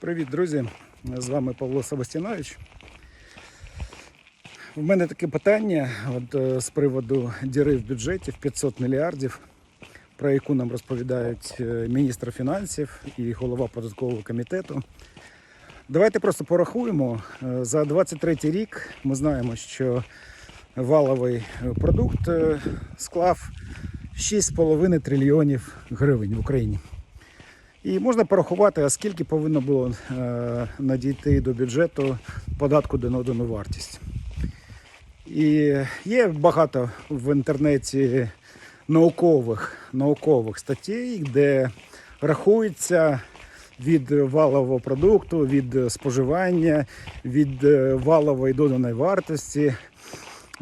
Привіт, друзі! З вами Павло Савостінович. У мене таке питання от, е, з приводу діри в бюджеті в 500 мільярдів, про яку нам розповідають е, міністр фінансів і голова податкового комітету. Давайте просто порахуємо. Е, За 23 рік ми знаємо, що валовий продукт склав 6,5 трильйонів гривень в Україні. І можна порахувати, скільки повинно було е, надійти до бюджету податку до додану вартість. І є багато в інтернеті наукових, наукових статей, де рахується від валового продукту, від споживання, від е, валової доданої вартості.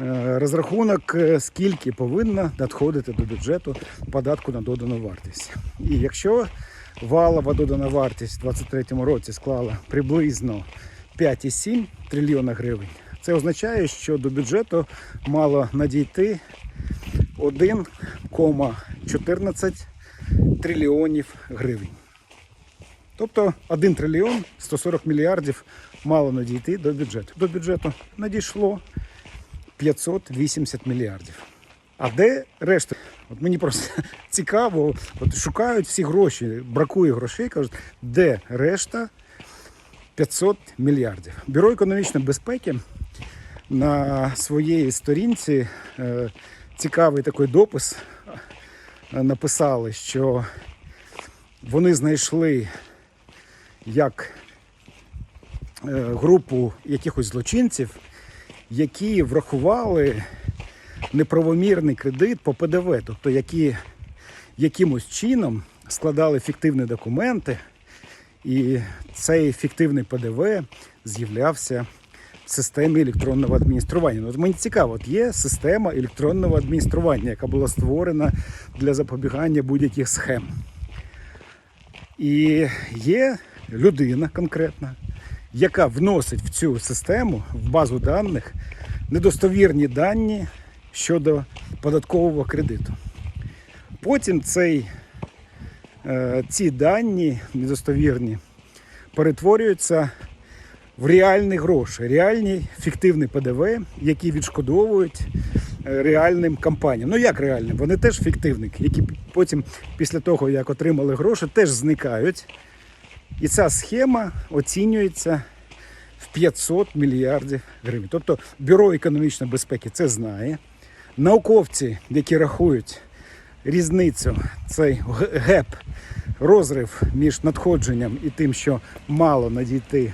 е, Розрахунок, скільки повинно надходити до бюджету податку на додану вартість. І якщо валова додана вартість у 2023 році склала приблизно 5,7 трильйона гривень, це означає, що до бюджету мало надійти 1,14 трильйонів гривень. Тобто 1 трильйон 140 мільярдів мало надійти до бюджету. До бюджету надійшло 580 мільярдів. А де решта? От мені просто цікаво, от шукають всі гроші, бракує грошей, кажуть, де решта 500 мільярдів. Бюро економічної безпеки на своїй сторінці е, цікавий такий допис е, написали, що вони знайшли як е, групу якихось злочинців, які врахували неправомірний кредит по ПДВ, тобто які якимось чином складали фіктивні документи, і цей фіктивний ПДВ з'являвся в системі електронного адміністрування. От мені цікаво, от є система електронного адміністрування, яка була створена для запобігання будь-яких схем. І є людина конкретна, яка вносить в цю систему, в базу даних, недостовірні дані щодо податкового кредиту. Потім цей, е, ці дані недостовірні перетворюються в реальні гроші, реальні фіктивні ПДВ, які відшкодовують е, реальним компаніям. Ну як реальним? Вони теж фіктивники, які потім, після того, як отримали гроші, теж зникають. І ця схема оцінюється в 500 мільярдів гривень. Тобто Бюро економічної безпеки це знає. Науковці, які рахують різницю, цей геп, розрив між надходженням і тим, що мало надійти,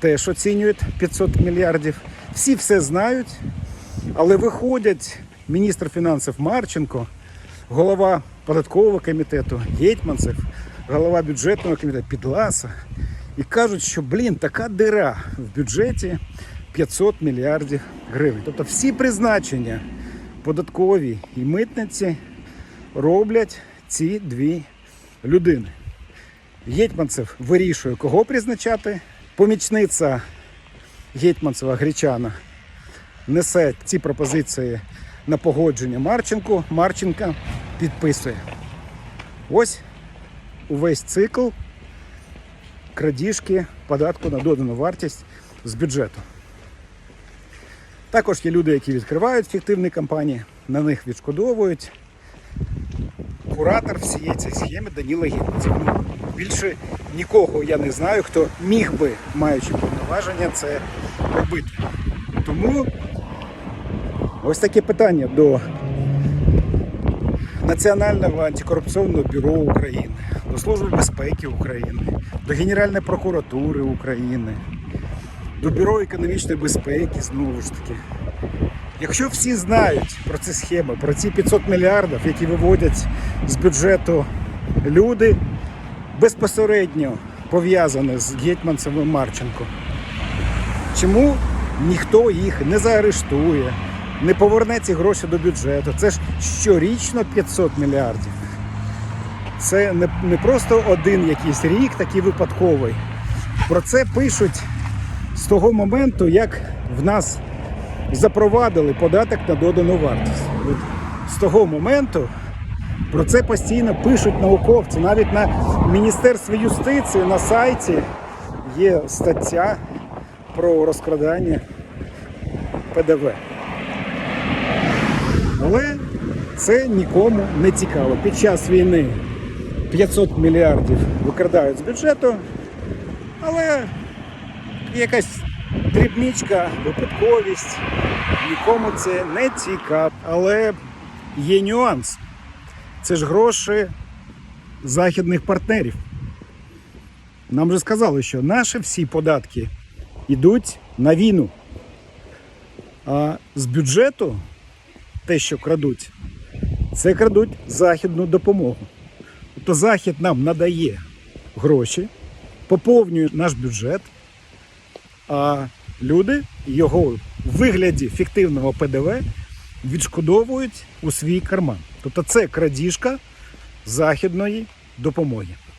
теж оцінюють 500 мільярдів. Всі все знають, але виходять міністр фінансів Марченко, голова податкового комітету Гетьманцев, голова бюджетного комітету Підласа і кажуть, що блін, така дира в бюджеті 500 мільярдів гривень. Тобто всі призначення податкові і митниці роблять ці дві людини. Гетьманцев вирішує, кого призначати. Помічниця Гетьманцева Гречана несе ці пропозиції на погодження Марченку. Марченка підписує. Ось увесь цикл крадіжки податку на додану вартість з бюджету. Також є люди, які відкривають фіктивні компанії, на них відшкодовують. Куратор всієї цієї схеми Даніла Гетьманцев. Ну, більше нікого я не знаю, хто міг би, маючи повноваження, це робити. Тому ось таке питання до Національного антикорупційного бюро України, до Служби безпеки України, до Генеральної прокуратури України, до Бюро економічної безпеки знову ж таки. Якщо всі знають про ці схеми, про ці 500 мільярдів, які виводять з бюджету люди, безпосередньо пов'язані з Гетьманцем Марченко, чому ніхто їх не заарештує, не поверне ці гроші до бюджету? Це ж щорічно 500 мільярдів. Це не просто один якийсь рік, такий випадковий. Про це пишуть з того моменту, як в нас запровадили податок на додану вартість. От з того моменту про це постійно пишуть науковці. Навіть на Міністерстві юстиції на сайті є стаття про розкрадання ПДВ. Але це нікому не цікаво. Під час війни 500 мільярдів викрадають з бюджету, але якась дрібничка, випадковість, нікому це не цікаво. Але є нюанс. Це ж гроші західних партнерів. Нам же сказали, що наші всі податки йдуть на війну. А з бюджету те, що крадуть, це крадуть західну допомогу. Тобто Захід нам надає гроші, поповнює наш бюджет, а люди його в вигляді фіктивного ПДВ відшкодовують у свій карман. Тобто це крадіжка західної допомоги.